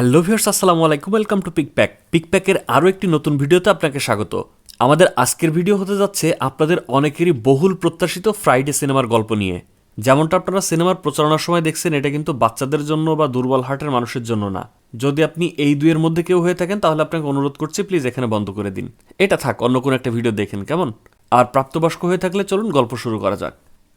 Hello viewers, আসসালামু আলাইকুম, welcome to পিকপ্যাক। পিকপ্যাকের আরও একটি নতুন ভিডিওতে আপনাকে স্বাগত। আমাদের আজকের ভিডিও হতে যাচ্ছে আপনাদের অনেকেরই বহুল প্রত্যাশিত ফ্রাইডে সিনেমার গল্প নিয়ে। যেমনটা আপনারা সিনেমার প্রচারণার সময় দেখছেন, এটা কিন্তু বাচ্চাদের জন্য বা দুর্বল হার্টের মানুষের জন্য না। যদি আপনি এই দুইয়ের মধ্যে কেউ হয়ে থাকেন, তাহলে আপনাকে অনুরোধ করছি প্লিজ এখানে বন্ধ করে দিন। এটা থাক, অন্য কোনো একটা ভিডিও দেখেন, কেমন? আর প্রাপ্তবয়স্ক হয়ে থাকলে চলুন গল্প শুরু করা যাক।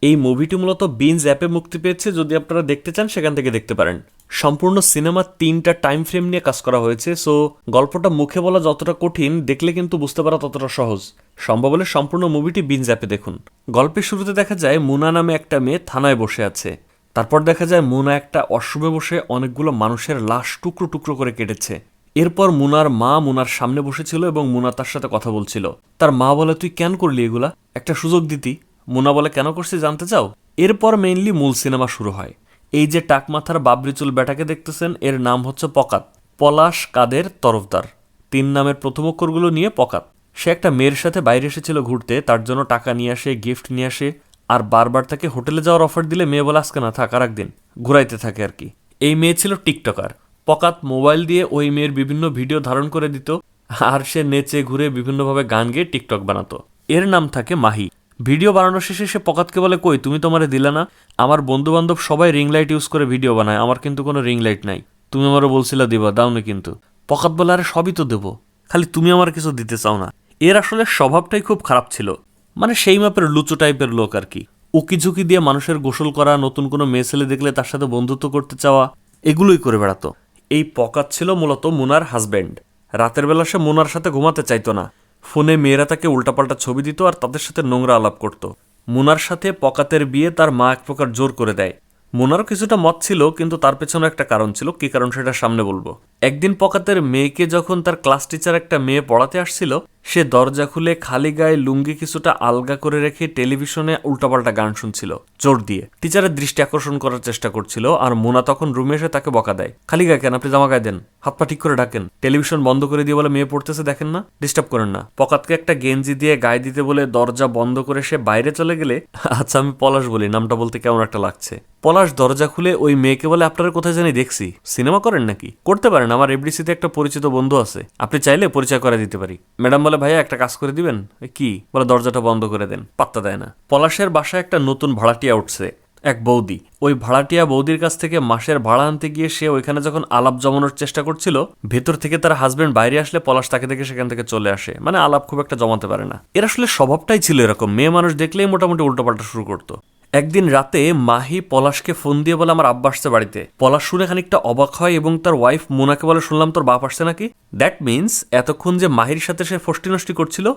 এই মুভিটি মূলত বিনস অ্যাপে মুক্তি পেয়েছে, যদি আপনারা দেখতে চান, সেখান থেকে দেখতে পারেন। সম্পূর্ণ সিনেমা তিনটা টাইম ফ্রেম নিয়ে কাজ করা হয়েছে সো গল্পটা মুখে বলা যতটা কঠিন, দেখলে কিন্তু বুঝতে পারা ততটা সহজ। সম্ভব হলে সম্পূর্ণ মুভিটি বিনস অ্যাপে দেখুন। গল্পের শুরুতে দেখা যায় মুনা নামে একটা মেয়ে থানায় বসে আছে। তারপর দেখা যায় মুনা একটা অশ্রমে বসে অনেকগুলো মানুষের লাশ টুকরো টুকরো করে কেটেছে। এরপর মুনার মা মুনার সামনে বসেছিল এবং মুনা তার সাথে কথা বলছিল। তার মা বলে, তুই কেন করলি এগুলা? একটা সুযোগ দিতি। মুনা বলে, কেন করছি জানতে চাও? এরপর মেইনলি মূল সিনেমা শুরু হয়। এই যে টাকমাথার বাবরিচুল বেটাকে দেখতেছেন, এর নাম হচ্ছে পকাত। পলাশ কাদের তরফদার। তিন নামের প্রথম অক্ষরগুলো নিয়ে পকাত। সে একটা মেয়ের সাথে বাইরে এসেছিল ঘুরতে, তার জন্য টাকা নিয়ে আসে গিফট নিয়ে আসে, আর বারবার তাকে হোটেলে যাওয়ার অফার দিলে মেয়ে বলে, আজকে না থাক, আর একদিন ঘুরাইতে থাকে আর কি। এই মেয়ে ছিল টিকটকার। পকাত মোবাইল দিয়ে ওই মেয়ের বিভিন্ন ভিডিও ধারণ করে দিত, আর সে নেচে ঘুরে বিভিন্নভাবে গান গেয়ে টিকটক বানাতো। এর নাম থাকে মাহি। ভিডিও বানানো শেষে সে পকাতকে বলে, কই, তুমি তোমারে দিলে না? আমার বন্ধু বান্ধব সবাই রিং লাইট ইউজ করে ভিডিও বানায়, আমার কিন্তু কোনো রিং লাইট নাই। তুমি আমারও বলছিলা দিবা দাওনি কিন্তু। পকাত বলে, আরে, সবই তো দেবো। খালি তুমি আমার কিছু দিতে চাও না। এর আসলে স্বভাবটাই খুব খারাপ ছিল। মানে সেই মাপের লুচু টাইপের লোক আর কি। উকি ঝুঁকি দিয়ে মানুষের গোসল করা, নতুন কোনো মেয়ে ছেলে দেখলে তার সাথে বন্ধুত্ব করতে চাওয়া, এগুলোই করে বেড়াতো। এই পকাত ছিল মূলত মুনার হাজব্যান্ড রাতের বেলা সে মুনার সাথে ঘুমাতে চাইতো না। ফোনে মেয়েরা তাকে উল্টাপাল্টা ছবি দিত আর তাদের সাথে নোংরা আলাপ করত। মোনার সাথে পকাতের বিয়ে তার মা এক প্রকার জোর করে দেয়। মোনারও কিছুটা মত ছিল, কিন্তু তার পেছনে একটা কারণ ছিল, কি কারণ সেটা সামনে বলব। একদিন পকাতের মেয়েকে যখন তার ক্লাস টিচার একটা মেয়ে পড়াতে আসছিল সে দরজা খুলে খালি গায়ে লুঙ্গি কিছুটা আলগা করে রেখে টেলিভিশনে উল্টাপাল্টা গান শুনছিল, জোর দিয়ে। টিচারের দৃষ্টি আকর্ষণ করার চেষ্টা করছিল, আর মোনা তখন রুমে এসে তাকে বকা দেয়। খালি গায়ে কেন? আপনি জামা গায়ে দেন। হাত পা ঠিক করে ডাকেন। টেলিভিশন বন্ধ করে দিয়ে বলে, মেয়ে পড়তেছে, দেখেন না। ডিস্টার্ব করেন না। পকাতকে একটা গেঞ্জি দিয়ে গায়ে দিতে বলে দরজা বন্ধ করে সে বাইরে চলে গেলে আচ্ছা আমি পলাশ বলি। নামটা বলতে কেমন একটা লাগছে? পলাশ দরজা খুলে ওই মেয়েকে বলে, আপনারা কোথায় জানি দেখছি। সিনেমা করেন নাকি? করতে পারেন। আমার এফডিসিতে একটা পরিচিত বন্ধু আছে। আপনি চাইলে পরিচয় করে দিতে পারি। ম্যাডাম বলে, ভাইয়া, একটা কাজ করে দিবেন? কি? বলে, দরজাটা বন্ধ করে দেন। পাত্তা দেয় না। পলাশের বাসায় একটা নতুন ভাড়াটিয়া উঠছে, এক বৌদি। ওই ভাড়াটিয়া বৌদির কাছ থেকে মাসের ভাড়া আনতে গিয়ে সে ওইখানে যখন আলাপ জমানোর চেষ্টা করছিল, ভেতর থেকে তার হাজবেন্ড বাইরে আসলে পলাশ তাকে দেখে সেখান থেকে চলে আসে। মানে আলাপ খুব একটা জমাতে পারে না। এর আসলে স্বভাবটাই ছিল এরকম। মেয়ে মানুষ দেখলেই মোটামুটি উল্টোপাল্টা শুরু করতো। একদিন রাতে মাহি পলাশকে ফোন দিয়ে বলে, আমার আব্বা আসছে বাড়িতে। পলাশ শুনে খানিকটা অবাক হয় এবং তার ওয়াইফ মোনাকে বলে, শুনলাম তোর বাপ আসছে নাকি? দ্যাট মিন্স এতক্ষণ যে মাহির সাথে সে ফষ্টি নষ্টি করছিল,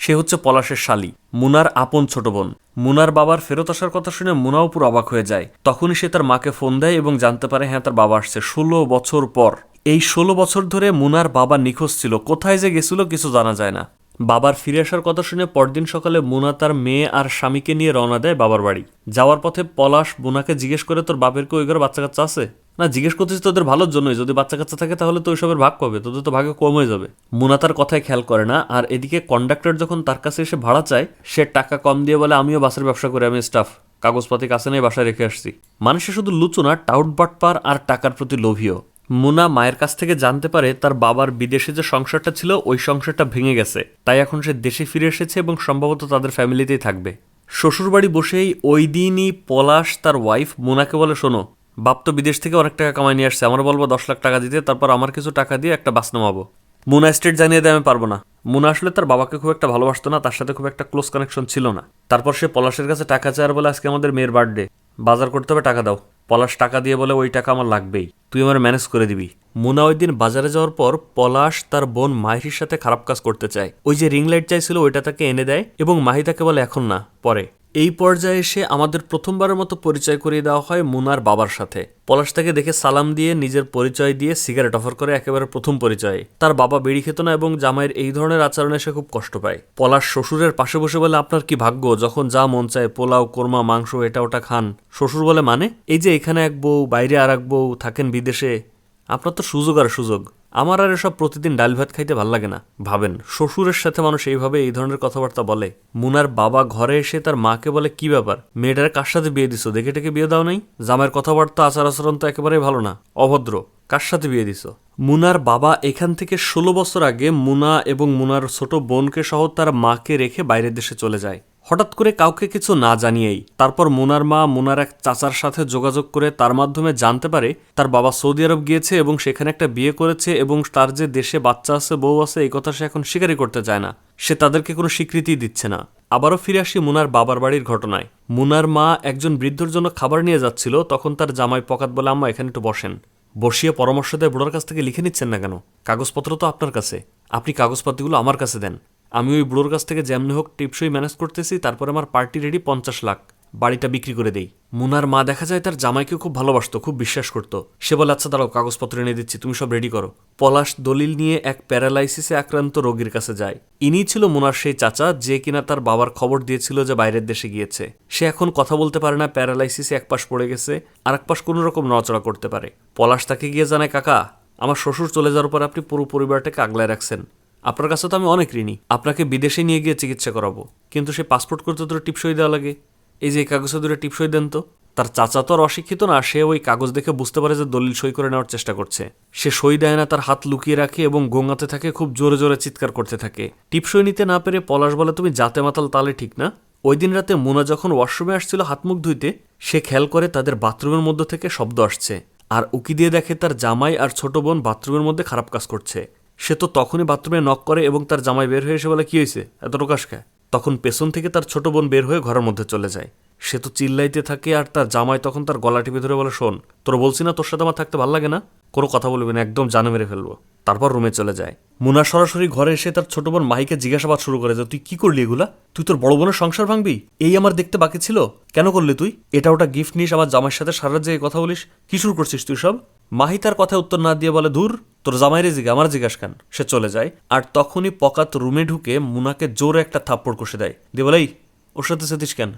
সে হচ্ছে পলাশের শালি, মুনার আপন ছোট বোন। মুনার বাবার ফেরত আসার কথা শুনে মুনাও পুরো অবাক হয়ে যায়। তখনই সে তার মাকে ফোন দেয় এবং জানতে পারে হ্যাঁ তার বাবা আসছে। ষোলো বছর পর, এই ষোলো বছর ধরে মুনার বাবা নিখোঁজ ছিল। কোথায় যে গেছিল কিছু জানা যায় না। বাবার ফিরে আসার কথা শুনে পরদিন সকালে মুনা তার মেয়ে আর স্বামীকে নিয়ে রওনা দেয় বাবার বাড়ি। যাওয়ার পথে পলাশ মুনাকে জিজ্ঞেস করে, তোর বাপের কি ওই ঘরে বাচ্চা কাচ্চা আছে? না, জিজ্ঞেস করতেছি তোদের ভালোর জন্যই। যদি বাচ্চা কাচ্চা থাকে তাহলে তো ওইসবের ভাগ পাবে তোদের তো ভাগে কম হয়ে যাবে। মুনা তার কথায় খেয়াল করে না, আর এদিকে কন্ডাক্টর যখন তার কাছে এসে ভাড়া চায়, সে টাকা কম দিয়ে বলে, আমিও বাসের ব্যবসা করি, আমি স্টাফ। কাগজপাতি কাছে নিয়ে বাসায় রেখে আসছি। মানুষে শুধু লুচু না, টাউট বাটপার আর টাকার প্রতি লোভীও। মুনা মায়ের কাছ থেকে জানতে পারে তার বাবার বিদেশে যে সংসারটা ছিল, ওই সংসারটা ভেঙে গেছে। তাই এখন সে দেশে ফিরে এসেছে এবং সম্ভবত তাদের ফ্যামিলিতেই থাকবে। শ্বশুরবাড়ি বসেই ওই দিনই পলাশ তার ওয়াইফ মুনাকে বলে, শোনো, বাপ তো বিদেশ থেকে অনেক টাকা কামাই নিয়ে আসছে আমার বলব দশ লাখ টাকা দিতে, তারপর আমার কিছু টাকা দিয়ে একটা বাস নামাবো। মুনা স্টেট জানিয়ে দেয়, আমি পারব না। মুনা আসলে তার বাবাকে খুব একটা ভালোবাসতো না, তার সাথে খুব একটা ক্লোজ কানেকশন ছিল না। তারপর সে পলাশের কাছে টাকা চায় আর বলে, আজকে আমাদের মেয়ের বার্থডে বাজার করতে হবে টাকা দাও। পলাশ টাকা দিয়ে বলে, ওই টাকা আমার লাগবেই। তুই আমার ম্যানেজ করে দিবি। মুনা ওই দিন বাজারে যাওয়ার পর পলাশ তার বোন মাহির সাথে খারাপ কাজ করতে চায়। ওই যে রিং লাইট চাইছিল, ওইটা তাকে এনে দেয় এবং মাহি তাকে বলে, এখন না, পরে। এই পর্যায়ে এসে আমাদের প্রথমবারের মতো পরিচয় করিয়ে দেওয়া হয় মুনার বাবার সাথে। পলাশ তাকে দেখে সালাম দিয়ে নিজের পরিচয় দিয়ে সিগারেট অফার করে একেবারে প্রথম পরিচয়ে। তার বাবা বেড়ি খেত না এবং জামাইয়ের এই ধরনের আচরণে সে খুব কষ্ট পায়। পলাশ শ্বশুরের পাশে বসে বলে, আপনার কি ভাগ্য? যখন যা মন চায় পোলাও, কোরমা, মাংস, এটা ওটা খান। শ্বশুর বলে মানে? এই যে এখানে এক বউ, বাইরে আর এক বউ থাকেন বিদেশে। আপনার তো সুযোগ আর সুযোগ। আমার আর এসব প্রতিদিন ডাল ভাত খাইতে ভালো লাগে না। ভাবেন, শ্বশুরের সাথে মানুষ এইভাবে এই ধরনের কথাবার্তা বলে। মুনার বাবা ঘরে এসে তার মাকে বলে, কি ব্যাপার? মেয়েটার কার সাথে বিয়ে দিছো? দেখে টেকে বিয়ে দাও নাই? জামাইয়ের কথাবার্তা, আচার আচরণ তো একেবারেই ভালো না। অভদ্র, কার সাথে বিয়ে দিছো? মুনার বাবা এখান থেকে ষোলো বছর আগে মুনা এবং মুনার ছোট বোনকে সহ তার মাকে রেখে বাইরের দেশে চলে যায়। হঠাৎ করে কাউকে কিছু না জানিয়েই তারপর মুনার মা, মুনার এক চাচার সাথে যোগাযোগ করে তার মাধ্যমে জানতে পারে তার বাবা সৌদি আরব গিয়েছে এবং সেখানে একটা বিয়ে করেছে এবং তার যে দেশে বাচ্চা আছে, বউ আছে, এই কথা সে এখন স্বীকারই করতে চায় না। সে তাদেরকে কোনো স্বীকৃতি দিচ্ছে না। আবারও ফিরে আসি মুনার বাবার বাড়ির ঘটনায়। মুনার মা একজন বৃদ্ধর জন্য খাবার নিয়ে যাচ্ছিল, তখন তার জামাই পকাত বলে, আম্মা, এখানে একটু বসেন। বসিয়ে পরামর্শ দেয়, বুড়োর কাছ থেকে লিখে নিচ্ছেন না কেন? কাগজপত্র তো আপনার কাছে। আপনি কাগজপত্রগুলো আমার কাছে দেন। আমি ওই বুড়োর কাছ থেকে যেমনি হোক টিপসই ম্যানেজ করতেছি, তারপর আমার পার্টি রেডি পঞ্চাশ লাখ। বাড়িটা বিক্রি করে দেই। মুনার মা দেখা যায় তার জামাইকে খুব ভালোবাসতো, খুব বিশ্বাস করতো। সে বলে আচ্ছা দাঁড়াও, কাগজপত্র এনে দিচ্ছি, তুমি সব রেডি করো। পলাশ দলিল নিয়ে এক প্যারালাইসিসে আক্রান্ত রোগীর কাছে যায়। ইনি ছিল মুনার সেই চাচা, যে কিনা তার বাবার খবর দিয়েছিল যে বাইরের দেশে গিয়েছে। সে এখন কথা বলতে পারে না, প্যারালাইসিসে এক পাশ পড়ে গেছে, আর এক পাশ কোনো রকম নড়াচড়া করতে পারে। পলাশ তাকে গিয়ে জানায়, কাকা, আমার শ্বশুর চলে যাওয়ার পর আপনি পুরো পরিবারটাকে আগলায় রাখছেন। আপনার কাছে তো আমি অনেক ঋণী। আপনাকে বিদেশে নিয়ে গিয়ে চিকিৎসা করাবো। কিন্তু সে পাসপোর্ট করতে তো টিপসই দেওয়া লাগে। এই যে কাগজে দূরে টিপসই দেন তো। তার চাচা তো আর অশিক্ষিত না, সে ওই কাগজ দেখে বুঝতে পারে যে দলিল সই করে নেওয়ার চেষ্টা করছে। সে সই দেয় না, তার হাত লুকিয়ে রাখে এবং গোঙাতে থাকে, খুব জোরে জোরে চিৎকার করতে থাকে। টিপসই নিতে না পেরে পলাশ বলে, তুমি জাতে মাতাল তালে ঠিক না? ওই দিন রাতে মোনা যখন ওয়াশরুমে আসছিল হাত মুখ ধুইতে, সে খেয়াল করে তাদের বাথরুমের মধ্যে থেকে শব্দ আসছে। আর উকি দিয়ে দেখে তার জামাই আর ছোট বোন বাথরুমের মধ্যে খারাপ কাজ করছে। সে তো তখনই বাথরুমে নক করে এবং তার জামাই বের হয়ে এসে বলে, কি হয়েছে? এত প্রকাশ খায় তখন পেছন থেকে তার ছোট বোন বের হয়ে ঘরের মধ্যে চলে যায়। সে তো চিল্লাইতে থাকে আর তার জামাই তখন তার গলা টিপে ধরে বলে, শোন, তোর বলছি না তোর সাথে আমার থাকতে ভালো লাগে না? কোনো কথা বলবি না, একদম জানে মেরে ফেলব। তারপর রুমে চলে যায়। মুনা সরাসরি ঘরে এসে তার ছোট বোন মাহিকে জিজ্ঞাসাবাদ শুরু করে যে, তুই কি করলি এগুলা? তুই তোর বড় বোনের সংসার ভাঙবি? এই আমার দেখতে বাকি ছিল? কেন করলি তুই? এটা ওটা গিফট নিস আমার জামাইয়ের সাথে সারা জায়গায় কথা বলিস? কি শুরু করছিস তুই সব? মাহি তার কথায় উত্তর না দিয়ে বলে দূর তোর জামাইরে জিগা আমার জিজ্ঞাস খান সে চলে যায় আর তখনই পকাত রুমে ঢুকে মুনাকে জোরে একটা থাপ্পড় কষে দেয়। দিয়ে বলে "এই, ওর সাথে সেতিস কেন?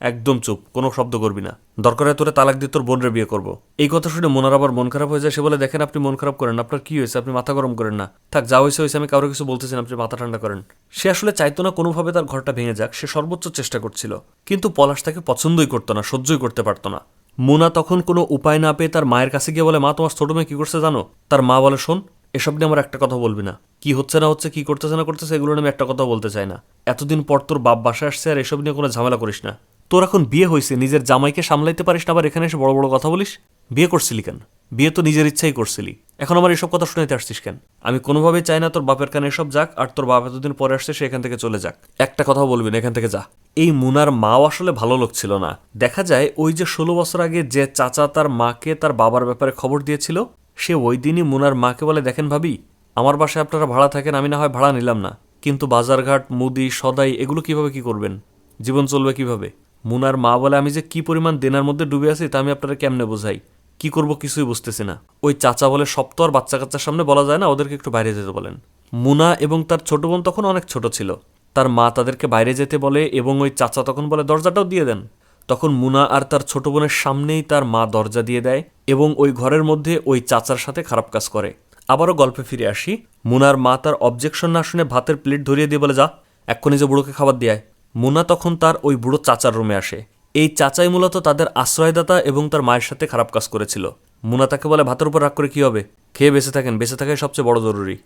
একদম চুপ কোনো শব্দ করবি না। দরকার তোরে তালাক দিয়ে তোর বোনের বিয়ে করব। এই কথা শুনে মোনার আবার মন খারাপ হয়ে যায়। সে বলে দেখেন আপনি মন খারাপ করেন আপনার কি হয়েছে? আপনি মাথা গরম করেন না। থাক যা হয়েছে হয়েছে আমি কারও কিছু বলতেছি না আপনি মাথা ঠান্ডা করেন। সে আসলে চাইতো না কোনোভাবে তার ঘরটা ভেঙে যাক সে সর্বোচ্চ চেষ্টা করছিল। কিন্তু পলাশ তাকে পছন্দই করতো না সহ্যই করতে পারতো না। মোনা তখন কোনো উপায় না পেয়ে তার মায়ের কাছে গিয়ে বলে, মা, তোমার ছোটো মেয়ে কী করছে জানো? তার মা বলে, শোন, এসব নিয়ে আমার একটা কথা বলবি না। কি হচ্ছে না হচ্ছে, কি করতেছে না করতেছে, এগুলো নিয়ে আমি একটা কথা বলতে চাই না। এতদিন পর তোর বাপ বাসায় আসছে আর এসব নিয়ে কোনো ঝামেলা করিস না। তোর এখন বিয়ে হয়েছে, নিজের জামাইকে সামলাইতে পারিস না, আবার এখানে এসে বড় বড় কথা বলিস? বিয়ে করছিলি কেন? বিয়ে তো নিজের ইচ্ছাই করছিলি। এখন আমার এসব কথা শুনাইতে আসছিস কেন? আমি কোনোভাবেই চাই না তোর বাপের কানে এসব যাক, আর তোর বাপ এতদিন পরে আসছে সে এখান থেকে চলে যাক। একটা কথাও বলবি না, এখান থেকে যা। এই মুনার মাও আসলে ভালো লোক ছিল না। দেখা যায় ওই যে ষোলো বছর আগে যে চাচা তার মাকে তার বাবার ব্যাপারে খবর দিয়েছিল, সে ওই দিনই মুনার মাকে বলে, দেখেন ভাবি, আমার বাসায় আপনারা ভাড়া থাকেন, আমি না হয় ভাড়া নিলাম না। কিন্তু বাজারঘাট, মুদি, সদাই, এগুলো কীভাবে কি করবেন? জীবন চলবে কীভাবে? মুনার মা বলে, আমি যে কি পরিমাণ দেনার মধ্যে ডুবে আছি, তা আমি আপনারা কেমনে বোঝাই? কি করব কিছুই বুঝতেছি না। ওই চাচা বলে সব তো আর বাচ্চা কাচ্চার সামনে বলা যায় না, ওদেরকে একটু বাইরে যেতে বলেন। মুনা এবং তার ছোট বোন তখন অনেক ছোট ছিল। তার মা তাদেরকে বাইরে যেতে বলে এবং ওই চাচা তখন বলে, দরজাটাও দিয়ে দেন। তখন মুনা আর তার ছোট বোনের সামনেই তার মা দরজা দিয়ে দেয় এবং ওই ঘরের মধ্যে ওই চাচার সাথে খারাপ কাজ করে। আবারও গল্পে ফিরে আসি। মুনার মা তার অবজেকশন না শুনে ভাতের প্লেট ধরিয়ে দিয়ে বলে, যা, এক্ষুনি যে বুড়োকে খাবার দেয় মুনা তখন তার ওই বুড়ো চাচার রুমে আসে। এই চাচাই মূলত তাদের আশ্রয়দাতা এবং তার মায়ের সাথে খারাপ কাজ করেছিল। মুনা তাকে বলে, ভাতের উপর রাগ করে কি হবে? খেয়ে বেঁচে থাকেন, বেঁচে থাকাই সবচেয়ে বড় জরুরি।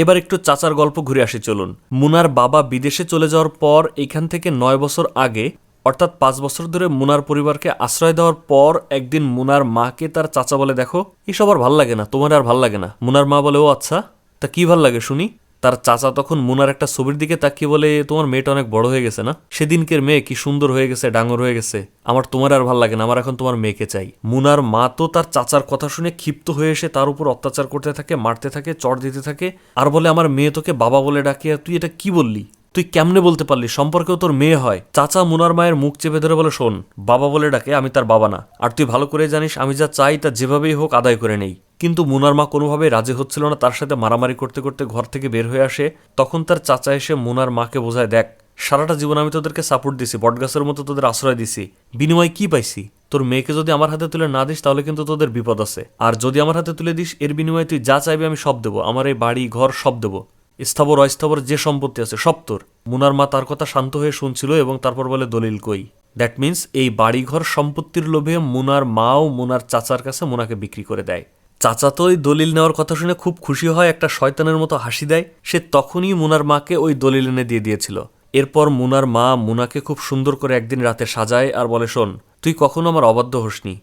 এবার একটু চাচার গল্প ঘুরে আসি, চলুন। মুনার বাবা বিদেশে চলে যাওয়ার পর এখান থেকে নয় বছর আগে, অর্থাৎ পাঁচ বছর ধরে মুনার পরিবারকে আশ্রয় দেওয়ার পর একদিন মুনার মাকে তার চাচা বলে, দেখো, এসব আর ভালো লাগে না, তোমার আর ভালো লাগে না। মুনার মা বলে, ও আচ্ছা তা কি ভালো লাগে শুনি? তার চাচা তখন মুনার একটা ছবির দিকে তাকিয়ে বলে, তোমার মেয়েটা অনেক বড় হয়ে গেছে না? সেদিনকের মেয়ে কি সুন্দর হয়ে গেছে, ডাঙর হয়ে গেছে? আমার তোমার আর ভালো লাগে না, আমার এখন তোমার মেয়েকে চাই। মুনার মা তো তার চাচার কথা শুনে ক্ষিপ্ত হয়ে এসে তার উপর অত্যাচার করতে থাকে, মারতে থাকে, চড় দিতে থাকে আর বলে, আমার মেয়ে তোকে বাবা বলে ডাকে, আর তুই এটা কি বললি? তুই কেমনে বলতে পারলি? সম্পর্কেও তোর মেয়ে হয়। চাচা মুনার মায়ের মুখ চেপে ধরে বলে, শোন, বাবা বলে ডাকে, আমি তার বাবা না। আর তুই ভালো করে জানিস, আমি যা চাই তা যেভাবেই হোক আদায় করে নেই। কিন্তু মুনার মা কোনোভাবেই রাজি হচ্ছিল না, তার সাথে মারামারি করতে করতে ঘর থেকে বের হয়ে আসে। তখন তার চাচা এসে মুনার মাকে বোঝায়, দেখ, সারাটা জীবন আমি তোদেরকে সাপোর্ট দিছি, বটগাছের মতো তোদের আশ্রয় দিছি। বিনিময়ে কি পাইছি? তোর মেয়েকে যদি আমার হাতে তুলে না দিস, তাহলে কিন্তু তোদের বিপদ আছে। আর যদি আমার হাতে তুলে দিস, এর বিনিময়ে তুই যা চাইবি আমি সব দেবো। আমার এই বাড়ি, ঘর সব দেবো। স্থাবর, অস্থাবর যে সম্পত্তি আছে, সব তোর। মুনার মা তার কথা শান্ত হয়ে শুনছিল এবং তারপর বলে, দলিল কই? দ্যাট মিন্স এই বাড়িঘর সম্পত্তির লোভে মুনার মাও মুনার চাচার কাছে মুনাকে বিক্রি করে দেয়। চাচা তো ওই দলিল নেওয়ার কথা শুনে খুব খুশি হয় একটা শয়তানের মতো হাসি দেয়। সে তখনই মুনার মাকে ওই দলিল এনে দিয়ে দিয়েছিল। এরপর মুনার মা মুনাকে খুব সুন্দর করে একদিন রাতে সাজায় আর বলে, শোন, তুই কখনো আমার অবাধ্য হোসনি।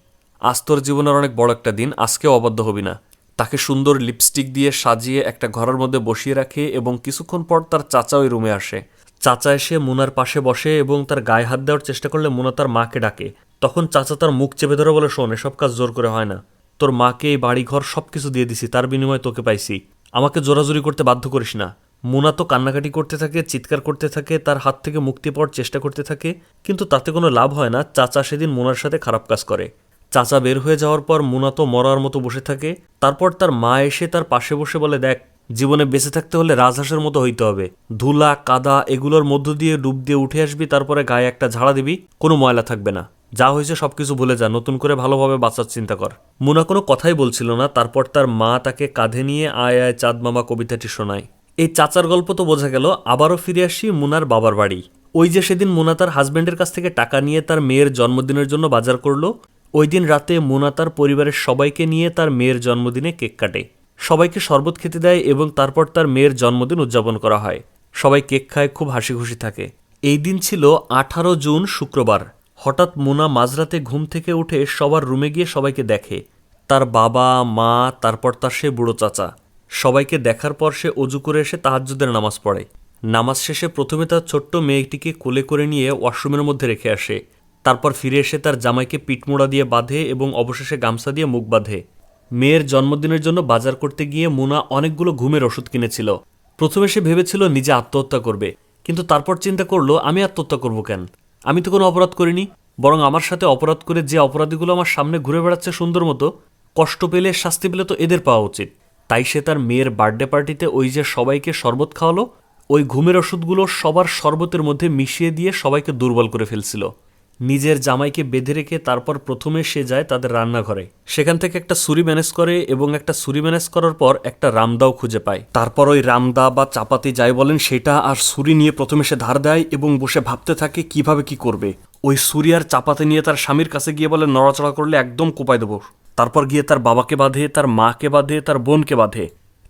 আজ তোর জীবনের অনেক বড় একটা দিন, আজকেও অবাধ্য হবি না। তাকে সুন্দর লিপস্টিক দিয়ে সাজিয়ে একটা ঘরের মধ্যে বসিয়ে রাখে এবং কিছুক্ষণ পর তার চাচা ওই রুমে আসে। চাচা এসে মুনার পাশে বসে এবং তার গায়ে হাত দেওয়ার চেষ্টা করলে মুনা তার মাকে ডাকে। তখন চাচা তার মুখ চেপে ধরে বলে, শোন, এসব কাজ জোর করে হয় না। তোর মাকে এই বাড়িঘর সব কিছু দিয়ে দিছি, তার বিনিময়ে তোকে পাইছি। আমাকে জোরাজুরি করতে বাধ্য করিস না। মুনা তো কান্নাকাটি করতে থাকে, চিৎকার করতে থাকে, তার হাত থেকে মুক্তি পাওয়ার চেষ্টা করতে থাকে, কিন্তু তাতে কোনো লাভ হয় না, চাচা সেদিন মুনার সাথে খারাপ কাজ করে। চাচা বের হয়ে যাওয়ার পর মুনা তো মরার মতো বসে থাকে, তারপর তার মা এসে তার পাশে বসে বলে, দেখ, জীবনে বেঁচে থাকতে হলে রাজহাঁসের মতো হইতে হবে। ধুলা, কাদা এগুলোর মধ্য দিয়ে ডুব দিয়ে উঠে আসবি, তারপরে গায়ে একটা ঝাড়া দিবি, কোনো ময়লা থাকবে না। যা হয়েছে সবকিছু ভুলে যা, নতুন করে ভালোভাবে বাঁচার চিন্তা কর। মুনা কোনো কথাই বলছিল না, তারপর তার মা তাকে কাঁধে নিয়ে আয় আয় চাঁদ মামা কবিতাটি শোনায়। এই চাচার গল্প তো বোঝা গেল, আবারও ফিরে আসি মুনার বাবার বাড়ি। ওই যে সেদিন মুনা তার হাজব্যান্ডের কাছ থেকে টাকা নিয়ে তার মেয়ের জন্মদিনের জন্য বাজার করল, ওই দিন রাতে মুনা তার পরিবারের সবাইকে নিয়ে তার মেয়ের জন্মদিনে কেক কাটে। সবাইকে শরবত খেতে দেয় এবং তারপর তার মেয়ের জন্মদিন উদযাপন করা হয়। সবাই কেক খায়, খুব হাসি খুশি থাকে। এই দিন ছিল আঠারো জুন শুক্রবার। হঠাৎ মোনা মাঝরাতে ঘুম থেকে উঠে সবার রুমে গিয়ে সবাইকে দেখে। তার বাবা, মা, তারপর তার সে বুড়ো চাচা। সবাইকে দেখার পর সে অজু করে এসে তাহাজ্জুদের নামাজ পড়ে। নামাজ শেষে প্রথমে তার ছোট্ট মেয়েটিকে কোলে করে নিয়ে ওয়াশরুমের মধ্যে রেখে আসে। তারপর ফিরে এসে তার জামাইকে পিটমোড়া দিয়ে বাঁধে এবং অবশেষে গামছা দিয়ে মুখ বাঁধে। মেয়ের জন্মদিনের জন্য বাজার করতে গিয়ে মোনা অনেকগুলো ঘুমের ওষুধ কিনেছিল। প্রথমে সে ভেবেছিল, নিজে আত্মহত্যা করবে। কিন্তু তারপর চিন্তা করল, আমি আত্মহত্যা করব কেন? আমি তো কোনো অপরাধ করিনি, বরং আমার সাথে অপরাধ করে যে অপরাধীগুলো আমার সামনে ঘুরে বেড়াচ্ছে সুন্দর মতো, কষ্ট পেলে শাস্তি পেলে তো এদের পাওয়া উচিত। তাই সে তার মেয়ের বার্থডে পার্টিতে ওই যে সবাইকে শরবত খাওয়ালো, ওই ঘুমের ওষুধগুলো সবার শরবতের মধ্যে মিশিয়ে দিয়ে সবাইকে দুর্বল করে ফেলছিল। নিজের জামাইকে বেঁধে রেখে তারপর প্রথমে সে যায় তাদের রান্নাঘরে। সেখান থেকে একটা ছুরি ম্যানেজ করে এবং একটা ছুরি ম্যানেজ করার পর একটা রামদাও খুঁজে পায়। তারপর ওই রামদা বা চাপাতি যাই বলেন, সেটা আর ছুরি নিয়ে প্রথমে সে ধার দেয় এবং বসে ভাবতে থাকে কীভাবে কি করবে। ওই ছুরি আর চাপাতি নিয়ে তার স্বামীর কাছে গিয়ে বলে, নড়াচড়া করলে একদম কোপায় দেবো। তারপর গিয়ে তার বাবাকে বাঁধে, তার মাকে বাঁধে, তার বোনকে বাঁধে।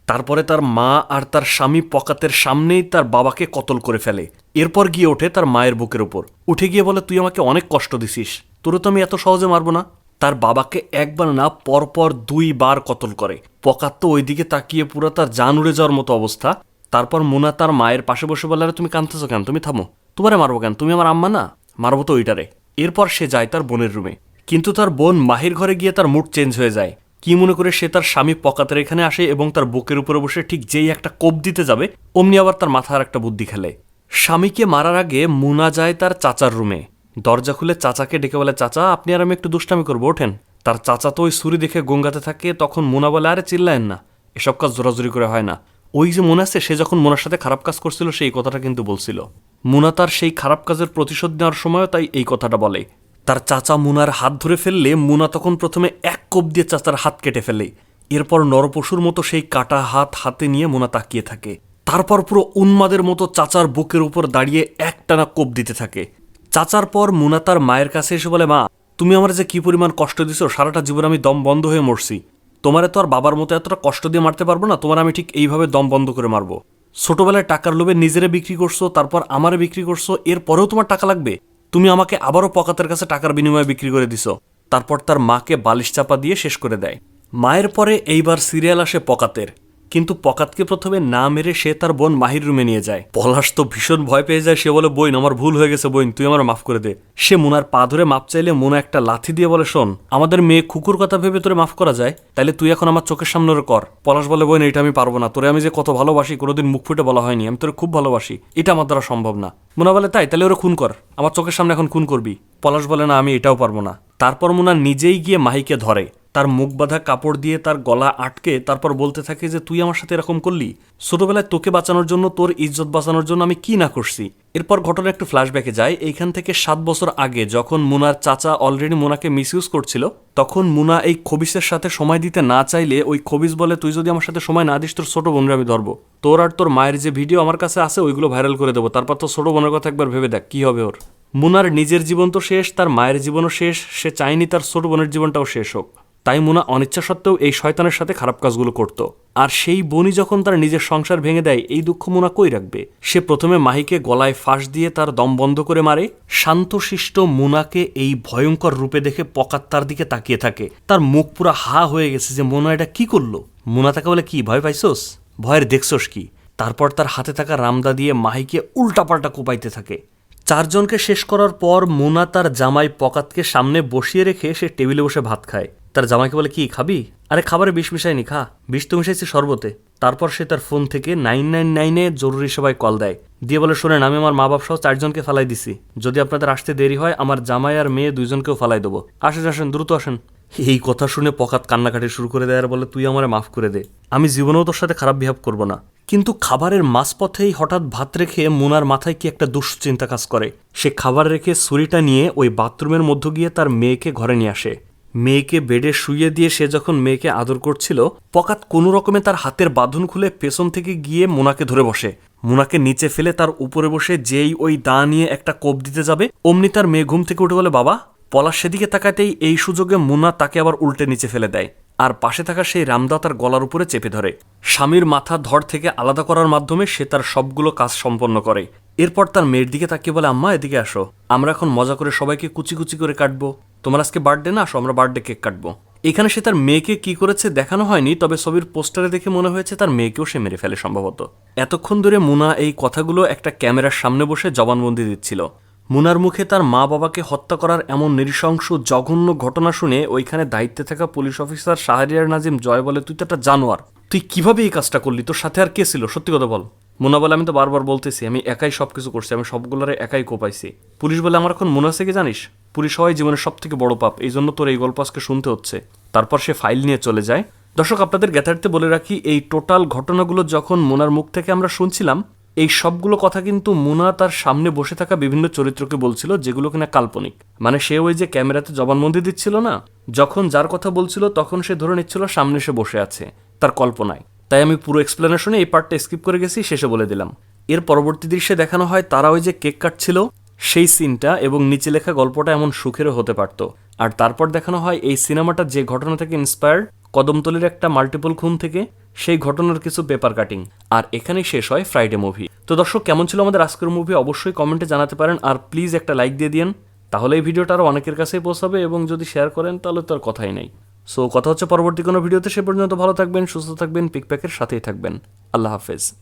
তারপরে তার মা আর তার স্বামী পকাতের সামনেই তার বাবাকে কতল করে ফেলে। এরপর গিয়ে ওঠে তার মায়ের বুকের উপর। উঠে গিয়ে বলে, তুই আমাকে অনেক কষ্ট দিছিস। তোরে তো আমি এত সহজে মারবো না। তার বাবাকে একবার না, পরপর দুইবার কতল করে। পকাত তো ওইদিকে তাকিয়ে পুরো তার জান উড়ে যাওয়ার মতো অবস্থা। তারপর মোনা তার মায়ের পাশে বসে বলে, আরে, তুমি কাঁদতেছো কেন? তুমি থামো। তোমারে মারবো কেন? তুমি আমার আম্মা না? মারবো তো ওইটারে। এরপর সে যায় তার বোনের রুমে। কিন্তু তার বোন মাহির ঘরে গিয়ে তার মুড চেঞ্জ হয়ে যায়। কি মনে করে সে তার স্বামী পকাতের এখানে আসে এবং তার বুকের উপরে বসে ঠিক যেই একটা কোপ দিতে যাবে, অমনি আবার তার মাথার একটা বুদ্ধি খেলে। স্বামীকে মারার আগে মুনা যায় তার চাচার রুমে। দরজা খুলে চাচাকে ডেকে বলে, চাচা, আপনি আর আমি একটু দুষ্টামি করব, ওঠেন। তার চাচা তো ওই ছুরি দেখে গঙ্গাতে থাকে, তখন মুনা বলে, আরে, চিল্লায়েন না, এসব কাজ জোরাজুরি করে হয় না। ওই যে মনে আছে, সে যখন মোনার সাথে খারাপ কাজ করছিল, সেই কথাটা কিন্তু বলছিল। মুনা তার সেই খারাপ কাজের প্রতিশোধ নেওয়ার সময়ও তাই এই কথাটা বলে। তার চাচা মুনার হাত ধরে ফেললে মুনা তখন প্রথমে এক কোপ দিয়ে চাচার হাত কেটে ফেলে। এরপর নরপশুর মতো সেই কাটা হাত হাতে নিয়ে মুনা তাকিয়ে থাকে। তারপর পুরো উন্মাদের মতো চাচার বুকের উপর দাঁড়িয়ে একটানা কোপ দিতে থাকে। চাচার পর মুনা তার মায়ের কাছে এসে বলে, মা, তুমি আমার যে কি পরিমাণ কষ্ট দিছো, সারাটা জীবন আমি দম বন্ধ হয়ে মরছি। তোমারে তো আর বাবার মতো এতটা কষ্ট দিয়ে মারতে পারব না, তোমার আমি ঠিক এইভাবে দম বন্ধ করে মারবো। ছোটবেলায় টাকার লোভে নিজেরে বিক্রি করছ, তারপর আমারে বিক্রি করছ, এরপরেও তোমার টাকা লাগবে? তুমি আমাকে আবারও পকাতের কাছে টাকার বিনিময়ে বিক্রি করে দিছ। তারপর তার মাকে বালিশ চাপা দিয়ে শেষ করে দেয়। মায়ের পরে এইবার সিরিয়াল আসে পকাতের। কিন্তু পকাতকে প্রথমে না মেরে সে তার বোন মাহির রুমে নিয়ে যায়। পলাশ তো ভীষণ ভয় পেয়ে যায়, সে বলে বইন আমার ভুল হয়ে গেছে বইন তুই আমার মাফ করে দে। সে মুনার পা ধরে মাপ চাইলে মুনা একটা লাথি দিয়ে বলে, শোন, আমাদের মেয়ে কুকুর কথা ভেবে তোরে মাফ করা যায় তাহলে তুই এখন আমার চোখের সামনে কর। পলাশ বলে বইন এটা আমি পারব না, তোরে আমি যে কত ভালোবাসি, কোনোদিন মুখ ফুটে বলা হয়নি, আমি তোরে খুব ভালোবাসি, এটা আমার দ্বারা সম্ভব না। মুনা বলে, তাই তাহলে ওরে খুন কর, আমার চোখের সামনে এখন খুন করবি। পলাশ বলে, না, আমি এটাও পারব না। তারপর মুনা নিজেই গিয়ে মাহিকে ধরে। তার মুখ বাঁধা কাপড় দিয়ে তার গলা আটকে তারপর বলতে থাকে যে, তুই আমার সাথে এরকম করলি? ছোটবেলায় তোকে বাঁচানোর জন্য, তোর ইজ্জত বাঁচানোর জন্য আমি কি না করছি? এরপর ঘটনা একটু ফ্ল্যাশব্যাকে যায়। এইখান থেকে সাত বছর আগে যখন মুনার চাচা অলরেডি মুনাকে মিসইউজ করছিল, তখন মুনা এই খবিসের সাথে সময় দিতে না চাইলে ওই খবিস বলে, তুই যদি আমার সাথে সময় না দিস, তোর ছোট বোনরা আমি ধরবো। তোর আর তোর মায়ের যে ভিডিও আমার কাছে আছে, ওইগুলো ভাইরাল করে দেবো। তারপর তো ছোট বোনের কথা একবার ভেবে দেখ, কি হবে ওর? মুনার নিজের জীবন তো শেষ, তার মায়ের জীবনও শেষ, সে চায়নি তার ছোট বোনের জীবনটাও শেষ হোক। তাই মোনা অনিচ্ছা সত্ত্বেও এই শয়তানের সাথে খারাপ কাজগুলো করত। আর সেই বনি যখন তার নিজের সংসার ভেঙে দেয়, এই দুঃখ মুনা কই রাখবে? সে প্রথমে মাহিকে গলায় ফাঁস দিয়ে তার দম বন্ধ করে মারে। শান্তশিষ্ট মুনাকে এই ভয়ঙ্কর রূপে দেখে পকাত তার দিকে তাকিয়ে থাকে। তার মুখ পুরা হা হয়ে গেছে যে, মোনা, এটা কি করল? মোনা তাকে বলে, কি, ভয় পাইছোস? ভয়ের দেখছোস কি? তারপর তার হাতে থাকা রামদা দিয়ে মাহিকে উল্টাপাল্টা কোপাইতে থাকে। চারজনকে শেষ করার পর মোনা তার জামাই পকাতকে সামনে বসিয়ে রেখে সে টেবিলে বসে ভাত খায়। তার জামাইকে বলে, কি, খাবি? আরে, খাবারে বিষ মিশাইনি, খা। বিষ তো মিশাইছি শরবতে। তারপর সে তার ফোন থেকে নাইন নাইন নাইনে জরুরি সবাই কল দেয়। দিয়ে বলে, শোনেন, আমি আমার মা বাপ সহ চারজনকে ফালাই দিছি। যদি আপনাদের আসতে দেরি হয়, আমার জামাই আর মেয়ে দুইজনকেও ফালাই দেবো। আসেন আসেন, দ্রুত আসেন। এই কথা শুনে পকাত কান্নাকাটি শুরু করে দেয় আর বলে, তুই আমারে মাফ করে দে। আমি জীবনেও তোর সাথে খারাপ বিহেভ করব না। কিন্তু খাবারের মাঝপথেই হঠাৎ ভাত রেখে মুনার মাথায় কি একটা দুশ্চিন্তা কাজ করে। সে খাবার রেখে ছুরিটা নিয়ে ওই বাথরুমের মধ্য গিয়ে তার মেয়েকে ঘরে নিয়ে আসে। মেয়েকে বেডে শুইয়ে দিয়ে সে যখন মেয়েকে আদর করছিল, পকাত কোনো রকমে তার হাতের বাঁধন খুলে পেছন থেকে গিয়ে মোনাকে ধরে বসে। মোনাকে নিচে ফেলে তার উপরে বসে যেই ওই দা নিয়ে একটা কোপ দিতে যাবে, অমনি তার মেয়ে ঘুম থেকে উঠে বলে, বাবা, পলাশ সেদিকে তাকাতেই এই সুযোগে মুনা তাকে আবার উল্টে নিচে ফেলে দেয়। আর পাশে থাকা সেই রামদা তার গলার উপরে চেপে ধরে। স্বামীর মাথা ধর থেকে আলাদা করার মাধ্যমে সে তার সবগুলো কাজ সম্পন্ন করে। এরপর তার মেয়ের দিকে তাকিয়ে বলে, আম্মা, এদিকে আসো। আমরা এখন মজা করে সবাইকে কুচি কুচি করে কাটবো। তোমার আজকে বার্থডে না, আসো, আমরা বার্থডে কেক কাটবো। এখানে সে তার মেয়েকে কি করেছে দেখানো হয়নি, তবে ছবির পোস্টারে দেখে মনে হয়েছে তার মেয়েকেও সে মেরে ফেলে সম্ভবত। এতক্ষণ ধরে মুনা এই কথাগুলো একটা ক্যামেরার সামনে বসে জবানবন্দি দিচ্ছিল। মুনার মুখে তার মা বাবাকে হত্যা করার এমন নৃশংস, জঘন্য ঘটনা শুনে ওইখানে দায়িত্বে থাকা পুলিশ অফিসার শাহরিয়ার নাজিম জয় বলে, তুই তো একটা জানোয়ার। তুই কীভাবে এই কাজটা করলি? তোর সাথে আর কে ছিল? সত্যি কথা বল। মুনা বলে, আমি তো বারবার বলতেছি, আমি একাই সব কিছু করছি, আমি সবগুলোরে একাই কোপাইছি। পুলিশ বলে, আমার এখন মনে আছে কি জানিস? পুলিশ হওয়াই জীবনের সব থেকে বড় পাপ এই জন্য তোর এই গল্প আজকে শুনতে হচ্ছে। তারপর সে ফাইল নিয়ে চলে যায়। দর্শক, আপনাদের জ্ঞাতার্থে বলে রাখি, এই টোটাল ঘটনাগুলো যখন মোনার মুখ থেকে আমরা শুনছিলাম, এই সবগুলো কথা কিন্তু মুনা তার সামনে বসে থাকা বিভিন্ন চরিত্রকে বলছিল, যেগুলো কিনা কাল্পনিক। মানে সে ওই যে ক্যামেরাতে জবানবন্দি দিচ্ছিল না, যখন যার কথা বলছিল, তখন সে ধরে নিচ্ছিল সামনে সে বসে আছে, তার কল্পনায়। তাই আমি পুরো এক্সপ্লেনেশনে এই পার্টটা স্কিপ করে গেছি, শেষে বলে দিলাম। এর পরবর্তী দৃশ্যে দেখানো হয় তারা ওই যে কেক কাটছিল, সেই সিনটা এবং নিচে লেখা গল্পটা এমন সুখেরও হতে পারত। আর তারপর দেখানো হয় এই সিনেমাটা যে ঘটনা থেকে ইন্সপায়ার্ড কদমতলির একটা মাল্টিপল খুন থেকে, সেই ঘটনার কিছু পেপার কাটিং আর এখানেই শেষ হয় ফ্রাইডে মুভি তো দর্শক, কেমন ছিল আমাদের আজকের মুভি অবশ্যই কমেন্টে জানাতে পারেন, আর প্লিজ একটা লাইক দিয়ে দিন তাহলে এই ভিডিওটা আরও অনেকের কাছেই পৌঁছাবে এবং যদি শেয়ার করেন তাহলে তো আর কথাই নেই। সো কথা হচ্ছে পরবর্তী কোনো ভিডিওতে, সে পর্যন্ত ভালো থাকবেন, সুস্থ থাকবেন পিকপ্যাকের সাথেই থাকবেন। আল্লাহ হাফেজ।